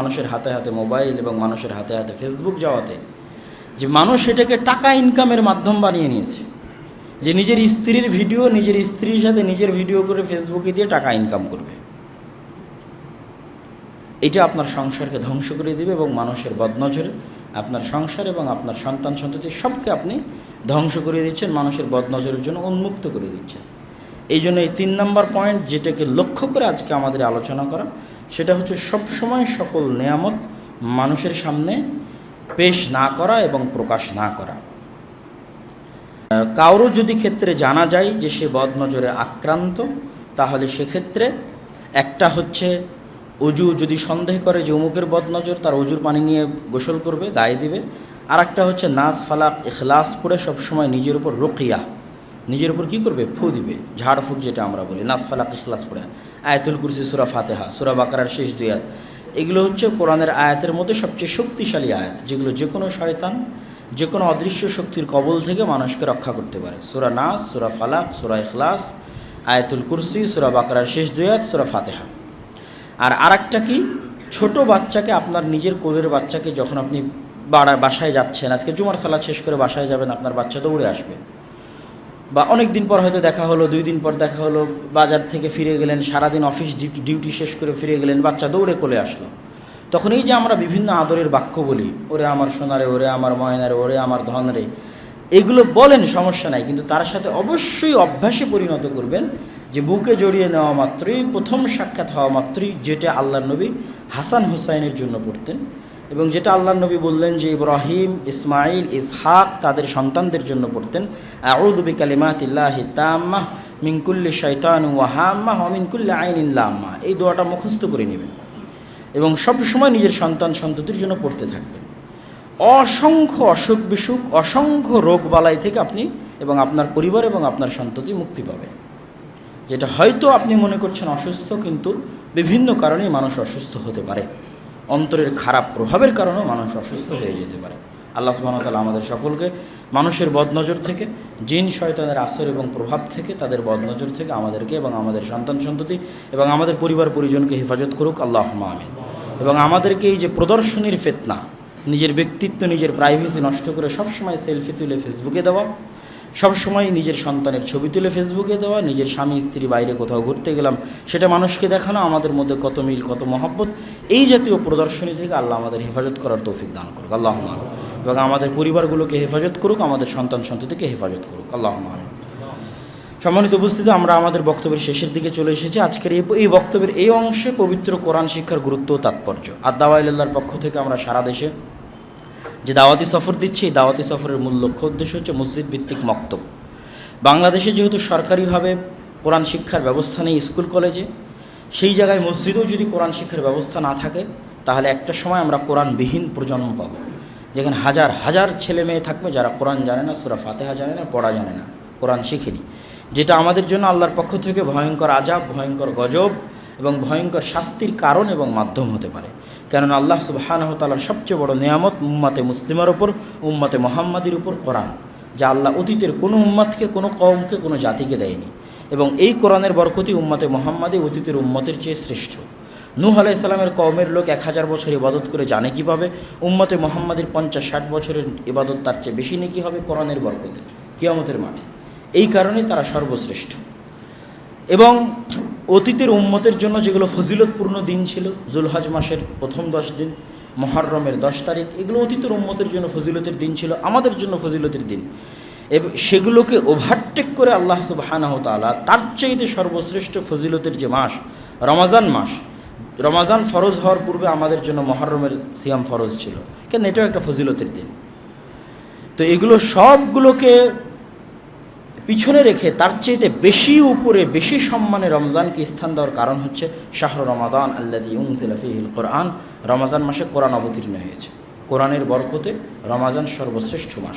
মানুষের হাতে হাতে মোবাইল এবং মানুষের হাতে হাতে ফেসবুক যাওয়াতে যে মানুষ এটাকে টাকা ইনকামের মাধ্যম বানিয়ে নিয়েছে। যে নিজের স্ত্রীর ভিডিও, নিজের স্ত্রীর সাথে নিজের ভিডিও করে ফেসবুকে দিয়ে টাকা ইনকাম করবে। এটা আপনার সংসারকে ধ্বংস করে দিবে এবং মানুষের বদনজরে আপনার সংসার এবং আপনার সন্তান সন্ততি সবকে আপনি ধ্বংস করে দিচ্ছেন, মানুষের বদনজরের জন্য উন্মুক্ত করে দিচ্ছেন। এই জন্য এই তিন নম্বর পয়েন্ট যেটাকে লক্ষ্য করে আজকে আমাদের আলোচনা করা সেটা হচ্ছে সবসময় সকল নেয়ামত মানুষের সামনে পেশ না করা এবং প্রকাশ না করা। কারও যদি ক্ষেত্রে জানা যায় যে সে বদনজরে আক্রান্ত, তাহলে সেক্ষেত্রে একটা হচ্ছে অজু যদি সন্দেহ করে যে অমুকের বদনজর, তার অজুর পানি নিয়ে গোসল করবে, গায়ে দিবে। আর একটা হচ্ছে নাচ ফালাক এখলাস পড়ে সবসময় নিজের উপর রকিয়া। নিজের উপর কী করবে? ফু দিবে। ঝাড়ফুঁক যেটা আমরা বলি। নাচ ফালাক ইখলাস পড়ে। আয়াতুল কুরসি, সুরা ফাতেহা, সুরা বাকারার শেষ দুই এগুলো হচ্ছে কোরআনের আয়াতের মধ্যে সবচেয়ে শক্তিশালী আয়াত, যেগুলো যে কোনো শয়তান যে কোনো অদৃশ্য শক্তির কবল থেকে মানুষকে রক্ষা করতে পারে। সুরা নাস, সুরা ফালাক, সুরা ইখলাস, আয়াতুল কুরসি, সুরা বাকারার শেষ দুই আয়াত, সুরা ফাতেহা। আর আরেকটা কি? ছোট বাচ্চাকে আপনার নিজের কোলের বাচ্চাকে যখন আপনি বাড়া, বাসায় যাচ্ছেন, আজকে জুমার সালাদ শেষ করে বাসায় যাবেন, আপনার বাচ্চা দৌড়ে আসবে। বা অনেক দিন পর হয়তো দেখা হলো দুই দিন পর দেখা হলো, বাজার থেকে ফিরে গেলেন, সারাদিন অফিস ডিউটি শেষ করে ফিরে গেলেন, বাচ্চা দৌড়ে কোলে আসলো। তখন এই যে আমরা বিভিন্ন আদরের বাক্য বলি, ওরে আমার সোনারে, ওরে আমার ময়নারে, ওরে আমার ধনরে, এগুলো বলেন সমস্যা নাই, কিন্তু তার সাথে অবশ্যই অভ্যাসে পরিণত করবেন যে বুকে জড়িয়ে নেওয়া মাত্রই, প্রথম সাক্ষাৎ হওয়া মাত্রই যেটা আল্লাহ নবী হাসান হুসাইনের জন্য পড়তেন। এবং যেটা আল্লাহ নবী বললেন যে ইব্রাহিম ইসমাইল ইসহাক তাদের সন্তানদের জন্য পড়তেন। আউদুবি কালিমাতিল্লাহ তাম্মাহ মিনকুল্লি শৈতান ওয়াহাম্মাহ মিনকুল্লি আইন ইল্লাম্মা এই দোয়াটা মুখস্থ করে নেবেন এবং সব সময় নিজের সন্তান সন্ততির জন্য পড়তে থাকবেন। অসংখ্য অসুখ বিসুখ, অসংখ্য রোগ বালাই থেকে আপনি এবং আপনার পরিবার এবং আপনার সন্ততি মুক্তি পাবে যেটা হয়তো আপনি মনে করছেন অসুস্থ, কিন্তু বিভিন্ন কারণেই মানুষ অসুস্থ হতে পারে। অন্তরের খারাপ প্রভাবের কারণেও মানুষ অসুস্থ হয়ে যেতে পারে। আল্লাহ সুবাহতালা আমাদের সকলকে মানুষের বদনজর থেকে, জিন, শয়তানের আসর এবং প্রভাব থেকে তাদের বদনজর থেকে আমাদেরকে এবং আমাদের সন্তান সন্ততি এবং আমাদের পরিবার পরিজনকে হেফাজত করুক আল্লাহ আমিন। এবং আমাদেরকে এই যে প্রদর্শনীর ফেতনা, নিজের ব্যক্তিত্ব, নিজের প্রাইভেসি নষ্ট করে সবসময় সেলফি তুলে ফেসবুকে দেওয়া সবসময় নিজের সন্তানের ছবি তুলে ফেসবুকে দেওয়া, নিজের স্বামী, স্ত্রী বাইরে কোথাও ঘুরতে গেলাম, সেটা মানুষকে দেখানো, আমাদের মধ্যে কত মিল, কত মহব্বত, এই জাতীয় প্রদর্শনী থেকে আল্লাহ আমাদের হেফাজত করার তৌফিক দান করুক আল্লাহ। এবং আমাদের পরিবারগুলোকে হেফাজত করুক, আমাদের সন্তান সন্ততিকে হেফাজত করুক আল্লাহ আমিন। সম্মানিত উপস্থিতি, আমরা আমাদের বক্তব্যের শেষের দিকে চলে এসেছি আজকের এই বক্তব্যের এই অংশে পবিত্র কোরআন শিক্ষার গুরুত্ব ও তাৎপর্য আদাওয়াইল্লার পক্ষ থেকে আমরা সারা দেশে যে দাওয়াতি সফর দিচ্ছে, এই দাওয়াতি সফরের মূল লক্ষ্য উদ্দেশ্য হচ্ছে মসজিদ ভিত্তিক মক্তব। বাংলাদেশে যেহেতু সরকারিভাবে কোরআন শিক্ষার ব্যবস্থা নেই স্কুল, কলেজে, সেই জায়গায় মসজিদেও যদি কোরআন শিক্ষার ব্যবস্থা না থাকে, তাহলে একটা সময় আমরা কোরআনবিহীন প্রজন্ম পাব, যেখানে হাজার হাজার ছেলে মেয়ে থাকবে যারা কোরআন জানে না, সুরা ফাতেহা জানে না, পড়া জানে না, কোরআন শিখেনি। যেটা আমাদের জন্য আল্লাহর পক্ষ থেকে ভয়ঙ্কর আজাব ভয়ঙ্কর গজব এবং ভয়ঙ্কর শাস্তির কারণ এবং মাধ্যম হতে পারে। কেননা আল্লাহ সুবাহানহ তালার সবচেয়ে বড় নিয়ামত উম্মাতে মুসলিমের ওপর উম্মাতে মোহাম্মদের উপর কোরআন, যা আল্লাহ অতীতের কোনো উম্মাদকে কোনো কওমকে, কোনো জাতিকে দেয়নি। এবং এই কোরআনের বরকতি উম্মাতে মোহাম্মদে অতীতের উম্মতের চেয়ে শ্রেষ্ঠ। নূহ আলাইসাল্লামের কওমের লোক এক হাজার বছর ইবাদত করে জানে কীভাবে? উম্মতে মোহাম্মদের পঞ্চাশ ষাট বছরের ইবাদত তার চেয়ে বেশি নাকি হবে? কোরআনের বরকতে, কিয়ামতের মাঠে। এই কারণে তারা সর্বশ্রেষ্ঠ। এবং অতীতের উম্মতের জন্য যেগুলো ফজিলতপূর্ণ দিন ছিল, জুলহাজ মাসের প্রথম দশ দিন মহরমের দশ তারিখ, এগুলো অতীতের উম্মতের জন্য ফজিলতের দিন ছিল, আমাদের জন্য ফজিলতের দিন। এবং, সেগুলোকে ওভারটেক করে আল্লাহ সুবাহানাহ তালা তার চাইতে সর্বশ্রেষ্ঠ ফজিলতের যে মাস, রমাজান মাস, রমাজান ফরজ হওয়ার পূর্বে আমাদের জন্য মহরমের সিয়াম ফরজ ছিল। কেন? এটাও একটা ফজিলতের দিন। তো এগুলো সবগুলোকে পিছনে রেখে তার চাইতে বেশি উপরে, বেশি সম্মানে রমজানকে স্থান দেওয়ার কারণ হচ্ছে শাহর রমাদান আল্লাদি উংসিলাফিহিল কোরআন রমাজান মাসে কোরআন অবতীর্ণ হয়েছে। কোরআনের বরকতে রমাজান সর্বশ্রেষ্ঠ মাস।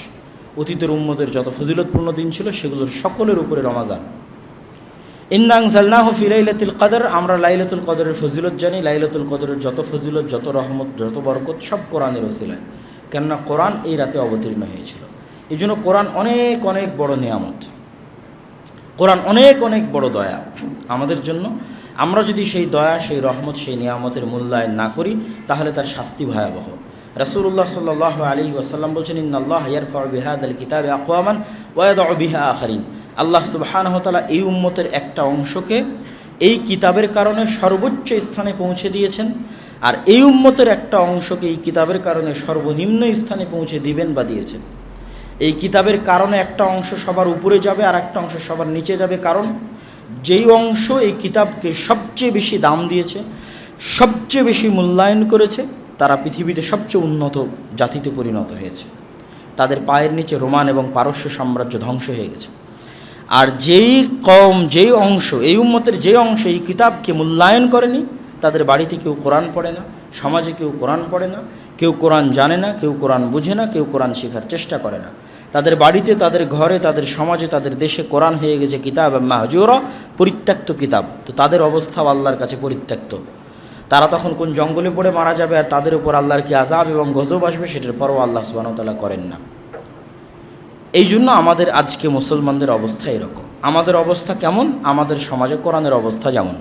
অতীতের উম্মতের যত ফজিলতপূর্ণ দিন ছিল, সেগুলোর সকলের উপরে রমাজান। ইন্নাং জালনাহ ফি লাইলাতুল কদর, আমরা লাইলাতুল কদরের ফজিলত জানি। লাইলাতুল কদরের যত ফজিলত, যত রহমত, যত বরকত, সব কোরআনের ওসিলায়। কেননা কোরআন এই রাতে অবতীর্ণ হয়েছিল। এই জন্য কোরআন অনেক অনেক বড় নিয়ামত। কোরআন অনেক অনেক বড় দয়া আমাদের জন্য। আমরা যদি সেই দয়া, সেই রহমত, সেই নিয়ামতের মূল্যায়ন না করি, তাহলে তার শাস্তি ভয়াবহ। রাসূলুল্লাহ সাল্লাহ আলী ওয়াসাল্লাম বলছেন ইন্নআল্লাহ ইয়ারফা বিহাদ আল কিতাব আকওয়ামান ওয়াদ বিহা আখারিন। আল্লাহ সুবহানাহু ওয়া এই উম্মতের একটা অংশকে এই কিতাবের কারণে সর্বোচ্চ স্থানে পৌঁছে দিয়েছেন আর এই উম্মতের একটা অংশকে এই কিতাবের কারণে সর্বনিম্ন স্থানে পৌঁছে দিবেন বা দিয়েছেন। এই কিতাবের কারণে একটা অংশ সবার উপরে যাবে আর একটা অংশ সবার নিচে যাবে। কারণ যেই অংশ এই কিতাবকে সবচেয়ে বেশি দাম দিয়েছে, সবচেয়ে বেশি মূল্যায়ন করেছে, তারা পৃথিবীতে সবচেয়ে উন্নত জাতিতে পরিণত হয়েছে। তাদের পায়ের নিচে রোমান এবং পারস্য সাম্রাজ্য ধ্বংস হয়ে গেছে। আর যেই কম, যেই অংশ, এই উম্মতের যে অংশ এই কিতাবকে মূল্যায়ন করেনি, তাদের বাড়িতে কেউ কোরআন পড়ে না, সমাজে কেউ কোরআন পড়ে না, কেউ কোরআন জানে না, কেউ কোরআন বুঝে না, কেউ কোরআন শেখার চেষ্টা করে না। তাদের বাড়িতে, তাদের ঘরে, তাদের সমাজে, তাদের দেশে কোরআন হয়ে গেছে কিতাব মাহজুরা, পরিত্যক্ত কিতাব। তো তাদের অবস্থাও আল্লাহর কাছে পরিত্যক্ত। তারা তখন কোন জঙ্গলে পড়ে মারা যাবে আর তাদের উপর আল্লাহর কি আজাব এবং গজব আসবে সেটার পরও আল্লাহ সুবাহতাল্লাহ করেন না। এই জন্য আমাদের আজকে মুসলমানদের অবস্থা এরকম। আমাদের অবস্থা কেমন? আমাদের সমাজে কোরআনের অবস্থা যেমন।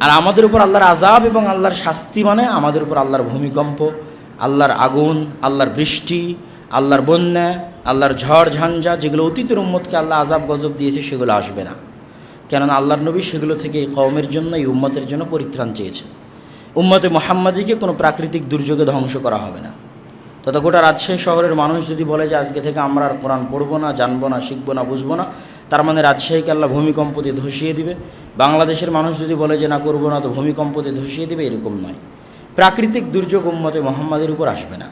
আর আমাদের উপর আল্লাহর আজাব এবং আল্লাহর শাস্তি মানে আমাদের উপর আল্লাহর ভূমিকম্প। আল্লাহর আগুন, আল্লাহর বৃষ্টি, আল্লাহর বন্যা, আল্লাহর ঝড়, ঝঞ্ঝা, যেগুলো অতীতের উম্মতকে আল্লাহ আজাব গজব দিয়েছে, সেগুলো আসবে না। কেননা আল্লাহর নবী সেগুলো থেকে এই কওমের জন্য, এই উম্মতের জন্য পরিত্রাণ চেয়েছে। উম্মতে মোহাম্মদীকে কোনো প্রাকৃতিক দুর্যোগে ধ্বংস করা হবে না। তথা গোটা রাজশাহী শহরের মানুষ যদি বলে যে, আজকে থেকে আমরা আর কোরআন পড়ব না, জানব না, শিখব না, বুঝব না, তার মানে রাজশাহীকে আল্লাহ ভূমিকম্প দিয়ে ধসিয়ে দিবে। বাংলাদেশের মানুষ যদি বলে যে, না, করব না, তো ভূমিকম্প দিয়ে ধসিয়ে দিবে, এরকম নয়। প্রাকৃতিক দুর্যোগ উম্মতে মোহাম্মদের উপর আসবে না।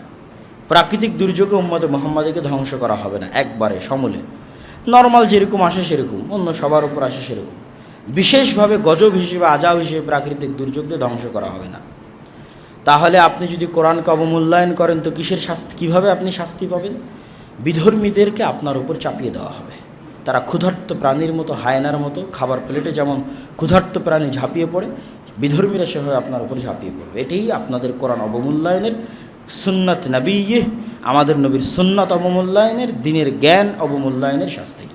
প্রাকৃতিক দুর্যোগে উম্মতে মোহাম্মদীকে ধ্বংস করা হবে না, একবারে সমূলে। নর্মাল যেরকম আসে সেরকম, অন্য সবার উপর আসে সেরকম। বিশেষভাবে গজব হিসেবে, আজাব হিসেবে প্রাকৃতিক দুর্যোগকে ধ্বংস করা হবে না। তাহলে আপনি যদি কোরআনকে অবমূল্যায়ন করেন, তো কিসের শাস্তি, কীভাবে আপনি শাস্তি পাবেন? বিধর্মীদেরকে আপনার উপর চাপিয়ে দেওয়া হবে। তারা ক্ষুধার্ত প্রাণীর মতো, হায়নার মতো, খাবার প্লেটে যেমন ক্ষুধার্ত প্রাণী ঝাঁপিয়ে পড়ে বিধর্মীরা সেভাবে আপনার উপর ঝাঁপিয়ে পড়বে। এটাই আপনাদের কোরআন অবমূল্যায়নের সুন্নাত নবীয়ে আমাদের নবীর সুন্নাত অবমূল্যায়নের, দিনের জ্ঞান অবমূল্যায়নের শাস্তি।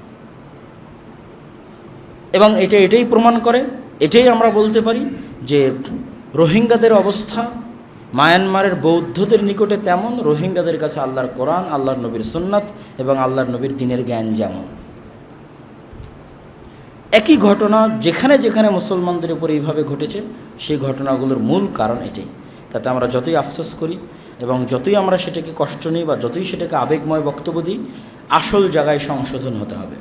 এবং এটা এটাই প্রমাণ করে, এটাই আমরা বলতে পারি যে রোহিঙ্গাদের অবস্থা, মায়ানমারের বৌদ্ধদের নিকটে তেমন, রোহিঙ্গাদের কাছে আল্লাহর কোরআন, আল্লাহর নবীর সুন্নাত এবং আল্লাহর নবীর দিনের জ্ঞান যেমন। একই ঘটনা যেখানে যেখানে মুসলমানদের উপর এইভাবে ঘটেছে, সেই ঘটনাগুলোর মূল কারণ এটাই। তাতে আমরা যতই আফসোস করি এবং যতই আমরা সেটাকে কষ্ট নিই বা যতই সেটাকে আবেগময় বক্তব্য দিই, আসল জায়গায় সংশোধন হতে হবে।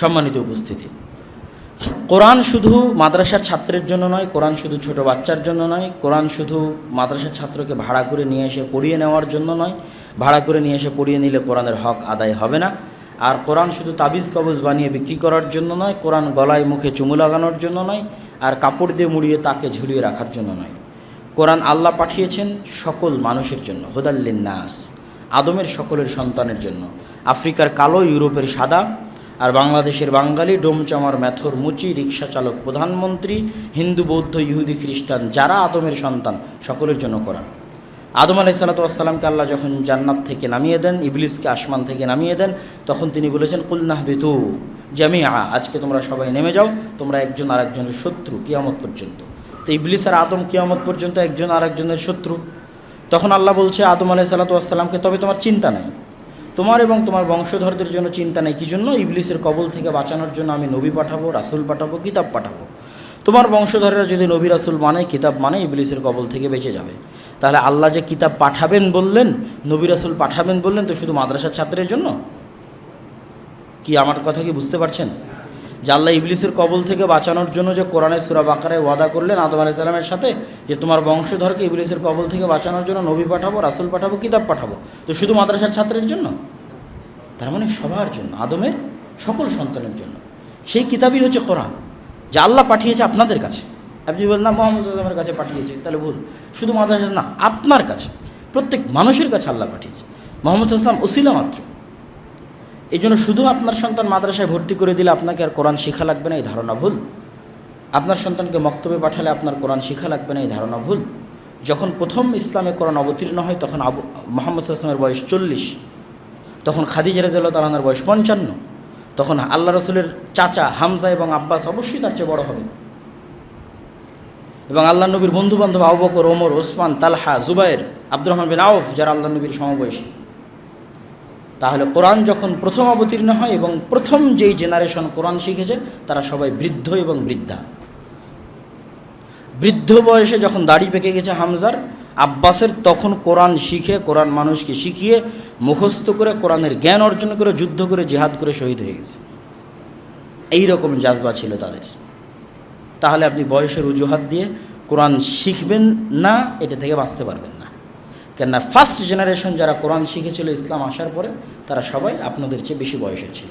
সম্মানিত উপস্থিতি, কোরআন শুধু মাদ্রাসার ছাত্রের জন্য নয়, কোরআন শুধু ছোট বাচ্চার জন্য নয়, কোরআন শুধু মাদ্রাসার ছাত্রকে ভাড়া করে নিয়ে এসে পড়িয়ে নেওয়ার জন্য নয়, ভাড়া করে নিয়ে এসে পড়িয়ে নিলে কোরআনের হক আদায় হবে না। আর কোরআন শুধু তাবিজ কবজ বানিয়ে বিক্রি করার জন্য নয়, কোরআন গলায় মুখে চুমু লাগানোর জন্য নয়, আর কাপড় দিয়ে মুড়িয়ে তাকে ঝুলিয়ে রাখার জন্য নয়। কোরআন আল্লাহ পাঠিয়েছেন সকল মানুষের জন্য হোদাল্লিন নাস আদমের সকলের সন্তানের জন্য। আফ্রিকার কালো, ইউরোপের সাদা, আর বাংলাদেশের বাঙালি, ডোমচামার ম্যাথর, মুচি, রিক্সা চালক, প্রধানমন্ত্রী, হিন্দু, বৌদ্ধ, ইহুদি, খ্রিস্টান, যারা আদমের সন্তান, সকলের জন্য কোরআন। আদম আলাই সাল্লাতামকে আল্লাহ যখন জান্নাত থেকে নামিয়ে দেন, ইবলিসকে আসমান থেকে নামিয়ে দেন, তখন তিনি বলেছেন কুলনাহ বেতু জামিয়া আজকে তোমরা সবাই নেমে যাও, তোমরা একজন আরেকজনের শত্রু, কিয়ামত পর্যন্ত। তো ইবলিস আর আদম কিয়ামত পর্যন্ত একজন আরেকজনের শত্রু। তখন আল্লাহ বলছে, আদম আলাই সাল্লাতামকে তবে তোমার চিন্তা নাই। তোমার এবং তোমার বংশধরদের জন্য চিন্তা নেই। কি জন্য? ইবলিসের কবল থেকে বাঁচানোর জন্য আমি নবী পাঠাবো, রাসুল পাঠাবো, কিতাব পাঠাবো। তোমার বংশধরেরা যদি নবী রাসুল মানে কিতাব মানে ইবলিসের কবল থেকে বেঁচে যাবে। তাহলে আল্লাহ যে কিতাব পাঠাবেন বললেন, নবী রাসুল পাঠাবেন বললেন, তো শুধু মাদ্রাসার ছাত্রের জন্য? কি আমার কথা কি বুঝতে পারছেন? যে আল্লাহ ইবলিসের কবল থেকে বাঁচানোর জন্য যে কোরআনের সুরা বাকারায় ওয়াদা করলেন, আদম আলাইসালামের সাথে, যে তোমার বংশধরকে ইবলিসের কবল থেকে বাঁচানোর জন্য নবী পাঠাবো, রাসুল পাঠাবো, কিতাব পাঠাবো, তো শুধু মাদ্রাসার ছাত্রের জন্য? তার মানে সবার জন্য, আদমের সকল সন্তানের জন্য। সেই কিতাবই হচ্ছে কোরআন। যা আল্লাহ পাঠিয়েছে আপনাদের কাছে। আপনি বলেন, না, মোহাম্মদ আজমের কাছে পাঠিয়েছে তাহলে ভুল শুধু মাদ্রাসা না, আপনার কাছে, প্রত্যেক মানুষের কাছে আল্লাহ পাঠিয়েছে। মোহাম্মদ ইসলাম ওসিলা মাত্র। এই জন্য শুধু আপনার সন্তান মাদ্রাসায় ভর্তি করে দিলে আপনাকে আর কোরআন শেখা লাগবে না, এই ধারণা ভুল। আপনার সন্তানকে মক্তবে পাঠালে আপনার কোরআন শেখা লাগবে না, এই ধারণা ভুল। যখন প্রথম ইসলামে কোরআন অবতীর্ণ হয়, তখন আবু, মোহাম্মদ ইসলামের বয়স চল্লিশ। তখন খাদিজা রাজিয়াল্লাহ তালানার বয়স পঞ্চান্ন। তখন আল্লাহ রসুলের চাচা হামজা এবং আব্বাস অবশ্যই তার চেয়ে বড় হবে। এবং আল্লাহ নবীর বন্ধু বান্ধব আবু বকর, ওমর, ওসমান, তালহা, জুবাইর, আব্দুর রহমান বিন আউফ যারা আল্লাহ নবীর সমবয়সী। তাহলে কোরআন যখন প্রথম অবতীর্ণ হয় এবং প্রথম যেই জেনারেশন কোরআন শিখেছে, তারা সবাই বৃদ্ধ এবং বৃদ্ধা। বৃদ্ধ বয়সে যখন দাড়ি পেকে গেছে হামজার আব্বাসের তখন কোরআন শিখে, কোরআন মানুষকে শিখিয়ে, মুখস্থ করে, কোরআনের জ্ঞান অর্জন করে, যুদ্ধ করে, জেহাদ করে শহীদ হয়ে গেছে। এই রকম জাজবা ছিল তাদের। তাহলে আপনি বয়সের অজুহাত দিয়ে কোরআন শিখবেন না, এটা থেকে বাঁচতে পারবেন না। কেননা ফার্স্ট জেনারেশন যারা কোরআন শিখেছিল ইসলাম আসার পরে, তারা সবাই আপনাদের চেয়ে বেশি বয়সের ছিল।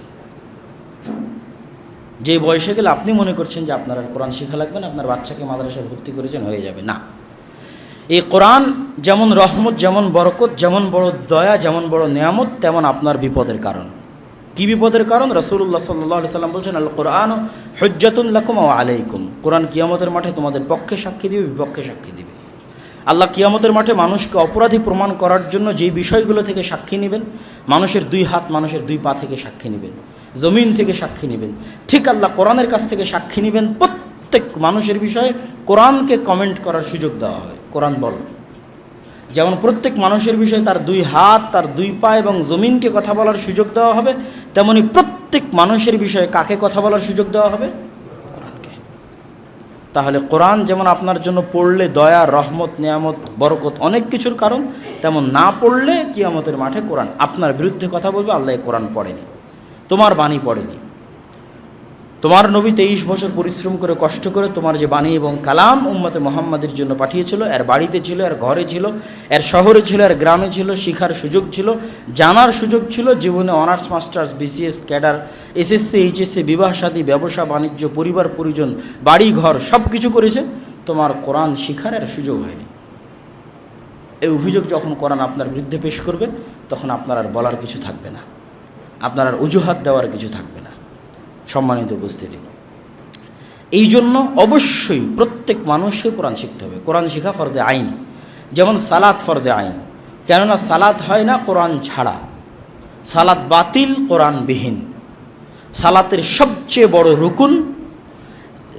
যে বয়সে গেলে আপনি মনে করছেন যে আপনার আর কোরআন শেখা লাগবে না, আপনার বাচ্চাকে মাদ্রাসায় ভর্তি করেছেন হয়ে যাবে। না। এই কোরআন যেমন রহমত, যেমন বরকত, যেমন বড় দয়া, যেমন বড় নিয়ামত, তেমন আপনার বিপদের কারণ। কি বিপদের কারণ? রসুল্লাহ সাল্লাহ সাল্লাম বলছেন আল কোরআন হজ্জাতুন লাকুম ও আলাইকুম। কোরআন কিয়ামতের মাঠে তোমাদের পক্ষে সাক্ষী দিবে, বিপক্ষে সাক্ষী দিবে। আল্লাহ কিয়ামতের মাঠে মানুষকে অপরাধী প্রমাণ করার জন্য যেই বিষয়গুলো থেকে সাক্ষী নেবেন, মানুষের দুই হাত, মানুষের দুই পা থেকে সাক্ষী নেবেন, জমিন থেকে সাক্ষী নেবেন। ঠিক আল্লাহ কোরআনের কাছ থেকে সাক্ষী নেবেন, প্রত্যেক মানুষের বিষয়ে কোরআনকে কমেন্ট করার সুযোগ দেওয়া হয়। কোরআন বল। যেমন প্রত্যেক মানুষের বিষয়ে তার দুই হাত, তার দুই পা এবং জমিনকে কথা বলার সুযোগ দেওয়া হবে, তেমনি প্রত্যেক মানুষের বিষয়ে কাকে কথা বলার সুযোগ দেওয়া হবে? কোরআনকে। তাহলে কোরআন যেমন আপনার জন্য পড়লে দয়া, রহমত, নিয়ামত, বরকত অনেক কিছুর কারণ, তেমন না পড়লে কিয়ামতের মাঠে কোরআন আপনার বিরুদ্ধে কথা বলবে, আল্লাহ কোরআন পড়েনি। তোমার বাণী পড়েনি। তোমার নবী তেইশ বছর পরিশ্রম করে কষ্ট করে তোমার যে বাণী এবং কালাম উম্মতে মোহাম্মদের জন্য পাঠিয়েছিল, এর বাড়িতে ছিল, এর ঘরে ছিল, এর শহরে ছিল, এর গ্রামে ছিল, শিখার সুযোগ ছিল, জানার সুযোগ ছিল, জীবনে honours, masters, BCS, cadre, SSC, HSC, বিবাহ সাদী, ব্যবসা, বাণিজ্য, পরিবার, পরিজন, বাড়ি, ঘর সব কিছু করেছে, তোমার কোরআন শিখার এর সুযোগ হয়নি। এই অভিযোগ যখন কোরআন আপনার বিরুদ্ধে পেশ করবে, তখন আপনার আর বলার কিছু থাকবে না। আপনার আর অজুহাত দেওয়ার কিছু থাকবে না। সম্মানিত উপস্থিতি। এই জন্য অবশ্যই প্রত্যেক মানুষকে কোরআন শিখতে হবে। কোরআন শেখা ফরজে আইন। যেমন সালাত ফরজে আইন। কেননা সালাত হয় না কোরআন ছাড়া। সালাত বাতিল, কোরআন বিহীন। সালাতের সবচেয়ে বড় রুকুন,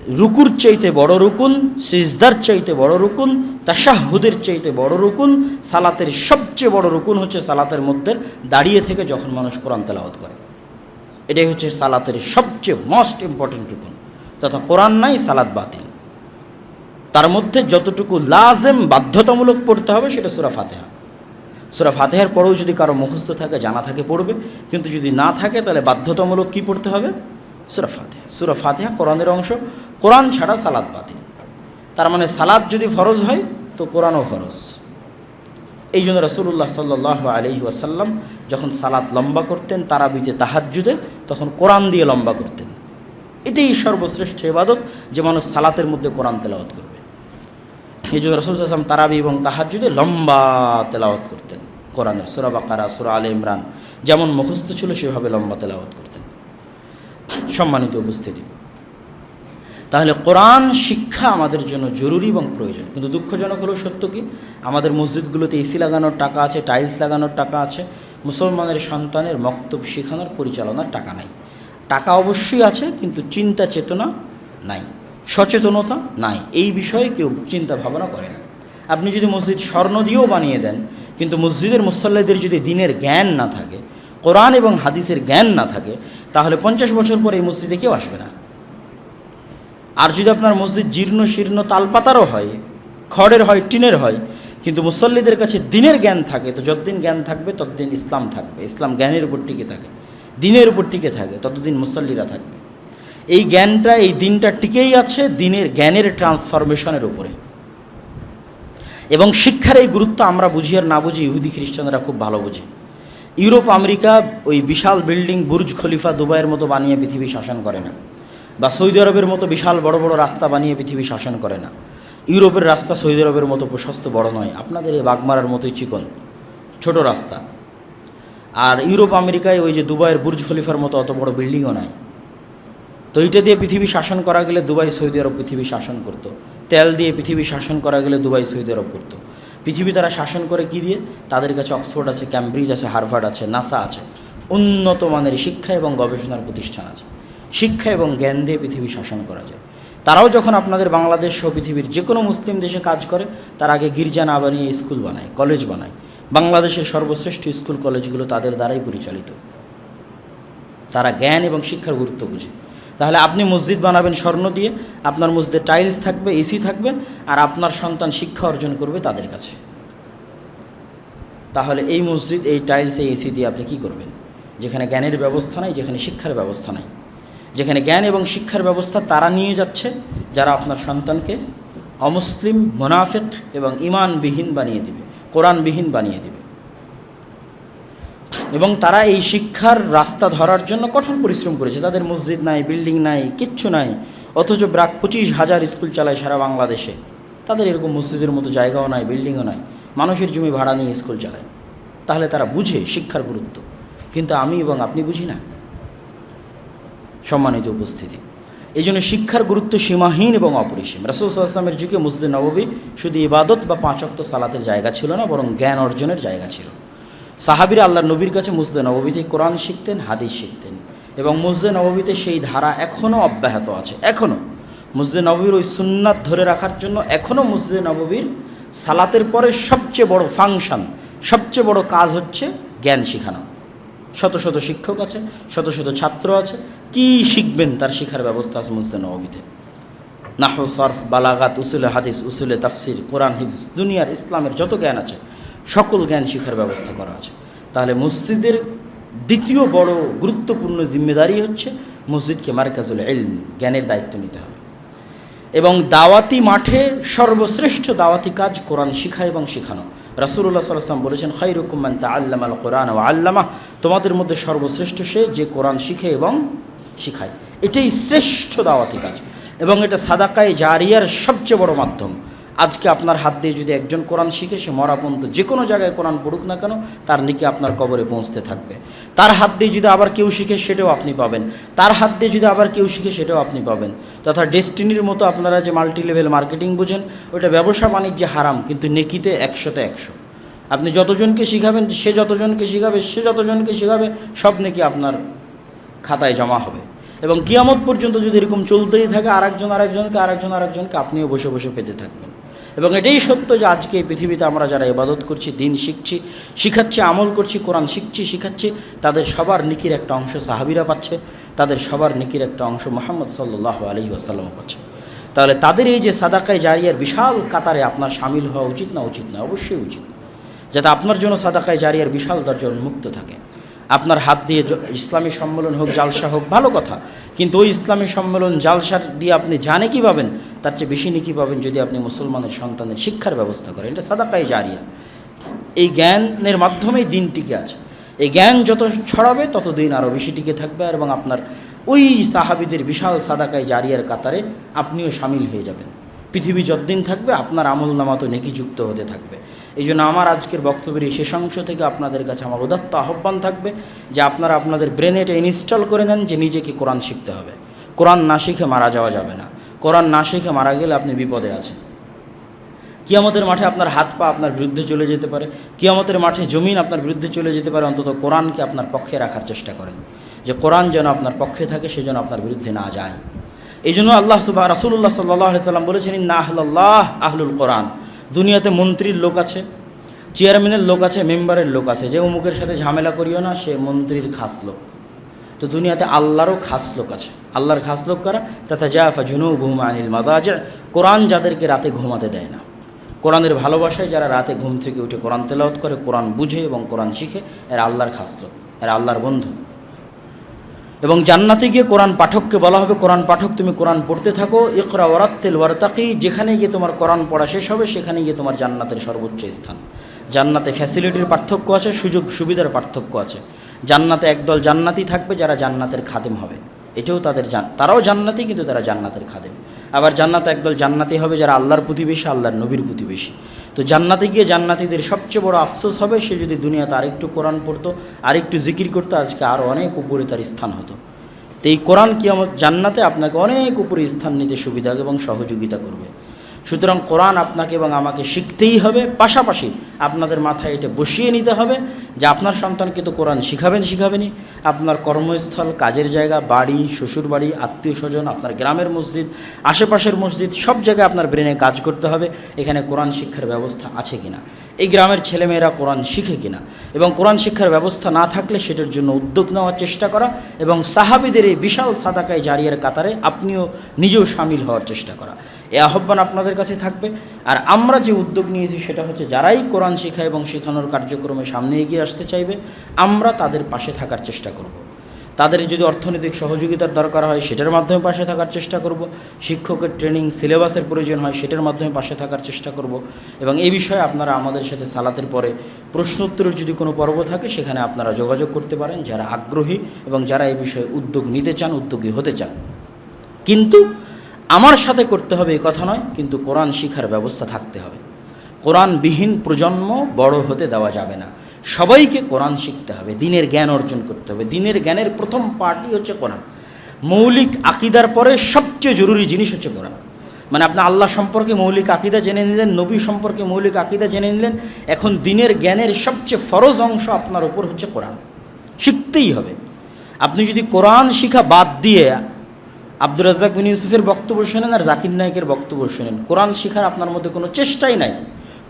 রুকুর চাইতে বড় রুকুন, সিজদার চাইতে বড় রুকুন, তাশাহুদের চাইতে বড় রুকুন, সালাতের সবচেয়ে বড় রুকুন হচ্ছে সালাতের মধ্যে দাঁড়িয়ে থেকে যখন মানুষ কোরআন তেলাওয়াত করে। এটাই হচ্ছে সালাতের সবচেয়ে মোস্ট ইম্পর্টেন্ট রুকুন। তথা কোরআন নাই, সালাত বাতিল। তার মধ্যে যতটুকু লাজেম, বাধ্যতামূলক পড়তে হবে সেটা সুরা ফাতেহা। সুরা ফাতেহার পরেও যদি কারও মুখস্থ থাকে, জানা থাকে, পড়বে। কিন্তু যদি না থাকে, তাহলে বাধ্যতামূলক কি পড়তে হবে? সুরা ফাতেহা। সুরা ফাতেহা কোরআনের অংশ। কোরআন ছাড়া সালাদ বাতিল। তার মানে সালাদ যদি ফরজ হয়, তো কোরআনও ফরজ। এই জন্য রসুল্লাহ সাল্লাহ আলহি ওয়াসাল্লাম যখন সালাত লম্বা করতেন, তারাবিতে তাহাজ্জুদে, তখন কোরআন দিয়ে লম্বা করতেন। এটাই সর্বশ্রেষ্ঠ ইবাদত যে মানুষ সালাতের মধ্যে কোরআন তেলাওয়াত করবে। এই জন্য রসুল আসলাম তারাবি এবং তাহাজ্জুদে লম্বা তেলাওয়াত করতেন কোরআনের সুরা বাকারা, সুরা আলে ইমরান, যেমন মুখস্থ ছিল, সেভাবে লম্বা তেলাওয়াত করতেন। সম্মানিত উপস্থিতি। তাহলে কোরআন শিক্ষা আমাদের জন্য জরুরি এবং প্রয়োজন। কিন্তু দুঃখজনক হলো সত্য কি? আমাদের মসজিদগুলোতে এসি লাগানোর টাকা আছে, টাইলস লাগানোর টাকা আছে, মুসলমানের সন্তানের মক্তব শেখানোর পরিচালনার টাকা নাই। টাকা অবশ্যই আছে, কিন্তু চিন্তা চেতনা নাই, সচেতনতা নাই। এই বিষয়ে কেউ চিন্তা ভাবনা করে না। আপনি যদি মসজিদ স্বর্ণ দিয়েও বানিয়ে দেন, কিন্তু মসজিদের মুসল্লাদের যদি দিনের জ্ঞান না থাকে, কোরআন এবং হাদিসের জ্ঞান না থাকে, তাহলে পঞ্চাশ বছর পরে এই মসজিদে কেউ আসবে না। আর যদি আপনার মসজিদ জীর্ণ শীর্ণ তালপাতারও হয়, খড়ের হয়, টিনের হয়, কিন্তু মুসল্লিদের কাছে দিনের জ্ঞান থাকে, তো যতদিন জ্ঞান থাকবে, ততদিন ইসলাম থাকবে। ইসলাম জ্ঞানের উপর টিকে থাকে, দিনের উপর টিকে থাকে, ততদিন মুসল্লিরা থাকবে। এই জ্ঞানটা, এই দিনটা টিকেই আছে দিনের জ্ঞানের ট্রান্সফরমেশনের উপরে। এবং শিক্ষার এই গুরুত্ব আমরা বুঝি আর না বুঝি ইহুদি খ্রিস্টানরা খুব ভালো বোঝে। ইউরোপ, আমেরিকা ওই বিশাল বিল্ডিং বুর্জ খলিফা দুবাইয়ের মতো বানিয়ে পৃথিবী শাসন করে না। বা সৌদি আরবের মতো বিশাল বড় বড় রাস্তা বানিয়ে পৃথিবী শাসন করে না। ইউরোপের রাস্তা সৌদি আরবের মতো প্রশস্ত বড় নয়। আপনাদের এই বাগমারার মতোই চিকন, ছোট রাস্তা। আর ইউরোপ, আমেরিকায় ওই যে দুবাইয়ের বুর্জ খলিফার মতো অত বড় বিল্ডিংও নাই। তো এইটা দিয়ে পৃথিবী শাসন করা গেলে দুবাই, সৌদি আরব পৃথিবী শাসন করতো। তেল দিয়ে পৃথিবী শাসন করা গেলে দুবাই, সৌদি আরব করতো। পৃথিবী তারা শাসন করে কি দিয়ে? তাদের কাছে অক্সফোর্ড আছে, ক্যামব্রিজ আছে, হার্ভার্ড আছে, নাসা আছে। উন্নত মানের শিক্ষা এবং গবেষণার প্রতিষ্ঠান আছে। শিক্ষা এবং জ্ঞান দিয়ে পৃথিবী শাসন করা যায়। তারাও যখন আপনাদের বাংলাদেশ সহ পৃথিবীর যে কোনো মুসলিম দেশে কাজ করে, তার আগে গির্জা না বানিয়ে স্কুল বানায়, কলেজ বানায়। বাংলাদেশের সর্বশ্রেষ্ঠ স্কুল কলেজগুলো তাদের দ্বারাই পরিচালিত। তারা জ্ঞান এবং শিক্ষার গুরুত্ব বুঝে। তাহলে আপনি মসজিদ বানাবেন স্বর্ণ দিয়ে, আপনার মসজিদে টাইলস থাকবে, এসি থাকবে, আর আপনার সন্তান শিক্ষা অর্জন করবে তাদের কাছে। তাহলে এই মসজিদ, এই টাইলস, এই এসি দিয়ে আপনি কি করবেন? যেখানে জ্ঞানের ব্যবস্থা নাই, যেখানে শিক্ষার ব্যবস্থা নাই। যেখানে জ্ঞান এবং শিক্ষার ব্যবস্থা তারা নিয়ে যাচ্ছে, যারা আপনার সন্তানকে অমুসলিম, মোনাফেক এবং ইমানবিহীন বানিয়ে দেবে, কোরআনবিহীন বানিয়ে দেবে। এবং তারা এই শিক্ষার রাস্তা ধরার জন্য কঠোর পরিশ্রম করেছে। তাদের মসজিদ নাই, বিল্ডিং নাই, কিচ্ছু নাই, অথচ ব্রাক পঁচিশ হাজার স্কুল চালায় সারা বাংলাদেশে। তাদের এরকম মসজিদের মতো জায়গাও নাই, বিল্ডিংও নাই। মানুষের জমি ভাড়া নিয়ে স্কুল চালায়। তাহলে তারা বুঝে শিক্ষার গুরুত্ব। কিন্তু আমি এবং আপনি বুঝি না। সম্মানিত উপস্থিতি। এই জন্য শিক্ষার গুরুত্ব সীমাহীন এবং অপরিসীম। রাসুল আসলামের যুগে মুসলিম নববী শুধু ইবাদত বা পাঁচক্ত সালাতের জায়গা ছিল না, বরং জ্ঞান অর্জনের জায়গা ছিল। সাহাবিরা আল্লাহ নবীর কাছে মুসদে নববীতে কোরআন শিখতেন, হাদিস শিখতেন এবং মুসদে নববীতে সেই ধারা এখনও অব্যাহত আছে এখনও মুসদে নববীর ওই সুন্নাত ধরে রাখার জন্য এখনও মুসদে নববীর সালাতের পরে সবচেয়ে বড় ফাংশন, সবচেয়ে বড় কাজ হচ্ছে জ্ঞান শেখানো। শত শত শিক্ষক আছে, শত শত ছাত্র আছে। কি শিখবেন তার শিখার ব্যবস্থা আছে মুসদে নববীতে নাহু সরফ, বালাগাত, উসুলে হাদিস, উসুলে তাফসির, কোরআন, হিফজ, দুনিয়ার ইসলামের যত জ্ঞান আছে, সকল জ্ঞান শিখার ব্যবস্থা করা আছে। তাহলে মসজিদের দ্বিতীয় বড় গুরুত্বপূর্ণ জিম্মেদারি হচ্ছে মসজিদকে মার্কাজুল এলম জ্ঞানের দায়িত্ব নিতে হবে। এবং দাওয়াতি মাঠে সর্বশ্রেষ্ঠ দাওয়াতি কাজ কোরআন শিখা এবং শেখানো। রাসুল্লাহ সাল্লাম বলেছেন খৈরুকুম্মান তা আল্লাম আল কোরআন ও আল্লামা। তোমাদের মধ্যে সর্বশ্রেষ্ঠ সে যে কোরআন শিখে এবং শিখায়। এটাই শ্রেষ্ঠ দাওয়াতি কাজ। এবং এটা সাদাকায় জারিয়ার সবচেয়ে বড় মাধ্যম। আজকে আপনার হাত দিয়ে যদি একজন কোরআন শিখে, সে মরা পর্যন্ত যে কোনো জায়গায় কোরআন পড়ুক না কেন, তার নিকে আপনার কবরে পৌঁছতে থাকবে। তার হাত দিয়ে যদি আবার কেউ শিখে, সেটাও আপনি পাবেন। তার হাত দিয়ে যদি আবার কেউ শিখে, সেটাও আপনি পাবেন। তথা ডেস্টিনির মতো আপনারা যে মাল্টি লেভেল মার্কেটিং বোঝেন ওটা ব্যবসা বাণিজ্যে হারাম, কিন্তু নেকিতে একশোতে একশো। আপনি যতজনকে শিখাবেন, সে যতজনকে শিখাবে, সে যতজনকে শিখাবে, সব নাকি আপনার খাতায় জমা হবে। এবং কিয়ামত পর্যন্ত যদি এরকম চলতেই থাকে, আরেকজন আরেকজনকে আরেকজন আরেকজনকে, আপনিও বসে বসে পেতে থাকবেন। এবং এটাই সত্য যে আজকে পৃথিবীতে আমরা যারা ইবাদত করছি, দিন শিখছি, শিখাচ্ছি, আমল করছি, কোরআন শিখছি, শিখাচ্ছি, তাদের সবার নিকির একটা অংশ সাহাবিরা পাচ্ছে, তাদের সবার নিকির একটা অংশ মোহাম্মদ সাল্লাহ আলহি আসাল্লাম পাচ্ছে। তাহলে তাদের এই যে সাদাকায় জারিয়ার বিশাল কাতারে আপনার সামিল হওয়া উচিত না উচিত না, অবশ্যই উচিত। যাতে আপনার জন্য সাদাকায় জারিয়ার বিশাল দরজা উন্মুক্ত থাকে। আপনার হাত দিয়ে ইসলামী সম্মেলন হোক, জালসা হোক, ভালো কথা। কিন্তু ওই ইসলামী সম্মেলন জালসার দিয়ে আপনি জানে কি পাবেন তার চেয়ে বেশি নাকি পাবেন যদি আপনি মুসলমানের সন্তানের শিক্ষার ব্যবস্থা করেন। এটা সাদাকাই জারিয়া। এই জ্ঞানের মাধ্যমেই দিন টিকে আছে। এই জ্ঞান যত ছড়াবে তত দিন আরও বেশি টিকে থাকবে এবং আপনার ওই সাহাবিদের বিশাল সাদাকায় জারিয়ার কাতারে আপনিও সামিল হয়ে যাবেন। পৃথিবী যতদিন থাকবে, আপনার আমল নামা তো নেকি যুক্ত হতে থাকবে। এই জন্য আমার আজকের বক্তব্যের এই শেষ অংশ থেকে আপনাদের কাছে আমার উদাত্ত আহ্বান থাকবে যে আপনারা আপনাদের ব্রেনে এটা ইনস্টল করে নেন যে নিজেকে কোরআন শিখতে হবে। কোরআন না শিখে মারা যাওয়া যাবে না। কোরআন না শিখে মারা গেলে আপনি বিপদে আছেন। কিয়ামতের মাঠে আপনার হাত পা আপনার বিরুদ্ধে চলে যেতে পারে। কিয়ামতের মাঠে জমিন আপনার বিরুদ্ধে চলে যেতে পারে, অন্তত কোরআনকে আপনার পক্ষে রাখার চেষ্টা করেন। যে কোরআন যেন আপনার পক্ষে থাকে, সে যেন আপনার বিরুদ্ধে না যায়। এই জন্য আল্লাহ সুবাহ রাসুল্লাহ সাল্লাহ সাল্লাম বলেছেন না আহ্লাহ আহলুল কোরআন। দুনিয়াতে মন্ত্রীর লোক আছে, চেয়ারম্যানের লোক আছে, মেম্বারের লোক আছে। যে অমুকের সাথে ঝামেলা করিও না, সে মন্ত্রীর খাস লোক। তো দুনিয়াতে আল্লাহরও খাস লোক আছে। আল্লাহর খাস লোক কারা? তথা জাফা জুনু বুহুমা আনিল মাদাজা। কোরআন যাদেরকে রাতে ঘুমাতে দেয় না। কোরআনের ভালোবাসায় যারা রাতে ঘুম থেকে উঠে কোরআন তেলাওয়াত করে, কোরআন বুঝে এবং কোরআন শিখে, এরা আল্লাহর খাস লোক, এরা আল্লাহর বন্ধু। এবং জান্নাতে গিয়ে কোরআন পাঠককে বলা হবে, কোরআন পাঠক, তুমি কোরআন পড়তে থাকো, ইকরা ওরাত্তেল ওয়ারতাকি। যেখানে গিয়ে তোমার কোরআন পড়া শেষ হবে, সেখানে গিয়ে তোমার জান্নাতের সর্বোচ্চ স্থান। জান্নাতে ফ্যাসিলিটির পার্থক্য আছে সুযোগ সুবিধার পার্থক্য আছে। জান্নাতে একদল জান্নাতি থাকবে যারা জান্নাতের খাদেম হবে। এটাও তাদের জান তারাও জান্নাতি, কিন্তু তারা জান্নাতের খাদেম। আবার জান্নাতে একদল জান্নাতি হবে যারা আল্লাহর প্রতিবেশী, আল্লাহর নবীর প্রতিবেশী। তো জান্নাতে গিয়ে জান্নাতিদের সবচেয়ে বড় আফসোস হবে, সে যদি দুনিয়াতে আরেকটু কোরআন পড়তো, আরেকটু জিকির করতো, আজকে আরও অনেক উপরে তার স্থান হতো। তো এই কোরআন কি আমার জান্নাতে আপনাকে অনেক উপরে স্থান নিতে সুবিধা এবং সহযোগিতা করবে। সুতরাং কোরআন আপনাকে এবং আমাকে শিখতেই হবে। পাশাপাশি আপনাদের মাথায় এটা বসিয়ে নিতে হবে। যে আপনার সন্তানকে তো কোরআন শিখাবেন, শিখাবেনই। আপনার কর্মস্থল, কাজের জায়গা, বাড়ি, শ্বশুর বাড়ি, আত্মীয় স্বজন, আপনার গ্রামের মসজিদ, আশেপাশের মসজিদ, সব জায়গায় আপনার ব্রেনে কাজ করতে হবে। এখানে কোরআন শিক্ষার ব্যবস্থা আছে কিনা? এই গ্রামের ছেলেমেয়েরা কোরআন শিখে কিনা? এবং কোরআন শিক্ষার ব্যবস্থা না থাকলে সেটার জন্য উদ্যোগ নেওয়ার চেষ্টা করা এবং সাহাবিদের এই বিশাল সাদাকায় জারিয়ার কাতারে আপনিও নিজেও সামিল হওয়ার চেষ্টা করা। এ আহ্বান আপনাদের কাছে থাকবে। আর আমরা যে উদ্যোগ নিয়েছি সেটা হচ্ছে যারাই কোরআন শিখা এবং শেখানোর কার্যক্রমে সামনে এগিয়ে আসতে চাইবে, আমরা তাদের পাশে থাকার চেষ্টা করব। তাদের যদি অর্থনৈতিক সহযোগিতার দরকার হয়, সেটার মাধ্যমে পাশে থাকার চেষ্টা করব। শিক্ষকের ট্রেনিং, সিলেবাসের প্রয়োজন হয়, সেটার মাধ্যমে পাশে থাকার চেষ্টা করব। এবং এই বিষয়ে আপনারা আমাদের সাথে সালাতের পরে প্রশ্নোত্তরের যদি কোনো পর্ব থাকে, সেখানে আপনারা যোগাযোগ করতে পারেন, যারা আগ্রহী এবং যারা এই বিষয়ে উদ্যোগ নিতে চান, উদ্যোগী হতে চান। কিন্তু আমার সাথে করতে হবে এই কথা নয়, কিন্তু কোরআন শিখার ব্যবস্থা থাকতে হবে। কোরআনবিহীন প্রজন্ম বড় হতে দেওয়া যাবে না। সবাইকে কোরআন শিখতে হবে, দিনের জ্ঞান অর্জন করতে হবে। দিনের জ্ঞানের প্রথম পার্টি হচ্ছে কোরআন। মৌলিক আকিদার পরে সবচেয়ে জরুরি জিনিস হচ্ছে কোরআন। মানে আপনি আল্লাহ সম্পর্কে মৌলিক আকিদা জেনে নিলেন, নবী সম্পর্কে মৌলিক আকিদা জেনে নিলেন, এখন দিনের জ্ঞানের সবচেয়ে ফরজ অংশ আপনার ওপর হচ্ছে কোরআন। শিখতেই হবে। আপনি যদি কোরআন শিখা বাদ দিয়ে আব্দুর রাজ্জাক বিন ইউসুফের বক্তব্য শোনেন আর জাকির নায়কের বক্তব্য শোনেন, কোরআন শিখার আপনার মধ্যে কোনো চেষ্টাই নাই,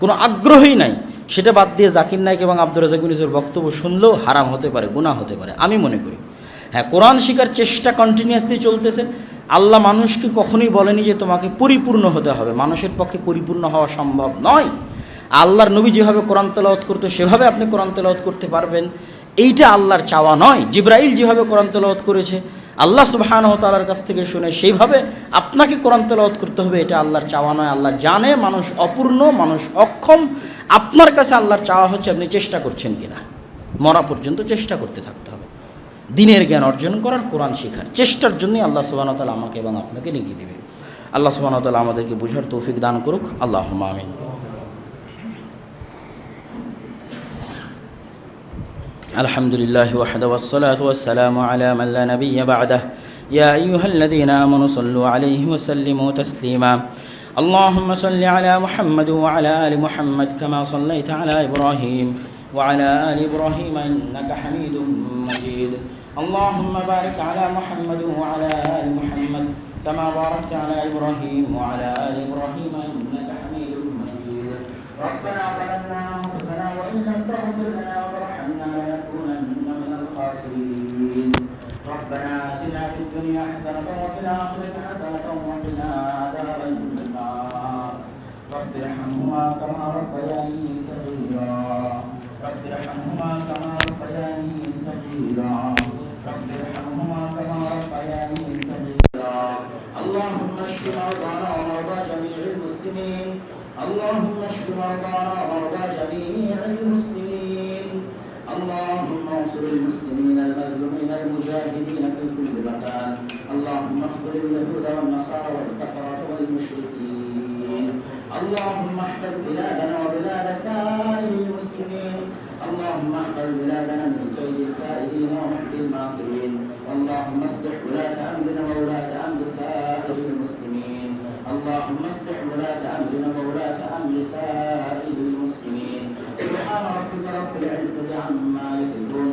কোনো আগ্রহই নাই। সেটা বাদ দিয়ে জাকির নায়ক এবং আব্দুর বিন বক্তব্য শুনলেও হারাম হতে পারে গুণা হতে পারে, আমি মনে করি। হ্যাঁ কোরআন শিকার চেষ্টা কন্টিনিউয়াসলি চলতেছে। আল্লাহ মানুষকে কখনোই বলেনি যে তোমাকে পরিপূর্ণ হতে হবে। মানুষের পক্ষে পরিপূর্ণ হওয়া সম্ভব নয়। আল্লাহর নবী যেভাবে কোরআন তেলাওয়াত করতো, সেভাবে আপনি কোরআন তেলাওয়াত করতে পারবেন। এইটা আল্লাহর চাওয়া নয়। জিব্রাইল যেভাবে কোরআন তেলাওয়াত করেছে আল্লাহ সুবাহানহ তালার কাছ থেকে শুনে সেইভাবে আপনাকে কোরআন তেলাওয়াত করতে হবে, এটা আল্লাহর চাওয়া নয়। আল্লাহ জানে মানুষ অপূর্ণ, মানুষ অক্ষম। আপনার কাছে আল্লাহর চাওয়া হচ্ছে আপনি চেষ্টা করছেন কিনা? মরা পর্যন্ত চেষ্টা করতে থাকতে হবে। দিনের জ্ঞান অর্জন করার কোরআন শেখার। চেষ্টার জন্যই আল্লাহ সুবাহ তালা আমাকে এবং আপনাকে লিখিয়ে দেবে। আল্লাহ সুবাহ তালা আমাদেরকে বুঝার তৌফিক দান করুক। আল্লাহ আমিন। الحمد لله وحده والصلاة والسلام على من لا نبي بعده. يا أيها الذين آمنوا صلوا عليه وسلموا تسليما. اللهم صل على محمد وعلى آل محمد كما صليت على إبراهيم وعلى آل إبراهيم إنك حميد مجيد. اللهم بارك على محمد وعلى آل محمد كما باركت على إبراهيم وعلى آل إبراهيم إنك حميد مجيد. ربنا ظلمنا أنفسنا وإن لم تغفر لنا وترحمنا الخاسرين ربنا آتنا في الدنيا حسنة وفي الآخرة حسنة وقنا عذاب النار. رب ارحمهما كما ربياني صغيرا. رب ارحمهما كما ربياني صغيرا. رب ارحمهما كما ربياني صغيرا. اللهم اشف مرضانا ومرضى جميع المسلمين. اللهم اشف مرضانا ومرضى جميع المسلمين. اللهم انصر المسلمين المظلومين المجاهدين في كل مكان. اللهم اخذل اليهود والنصارى والكفرة والمشركين. اللهم احفظ بلادنا وبلاد سائر المسلمين. اللهم احفظ بلادنا من كيد الكائدين ومحب الماكرين. اللهم اصلح ولاة أمرنا وولاة أمر سائر المسلمين. اللهم اصلح ولاة أمرنا وولاة أمر سائر المسلمين. سبحان ربك رب العزة عما يصفون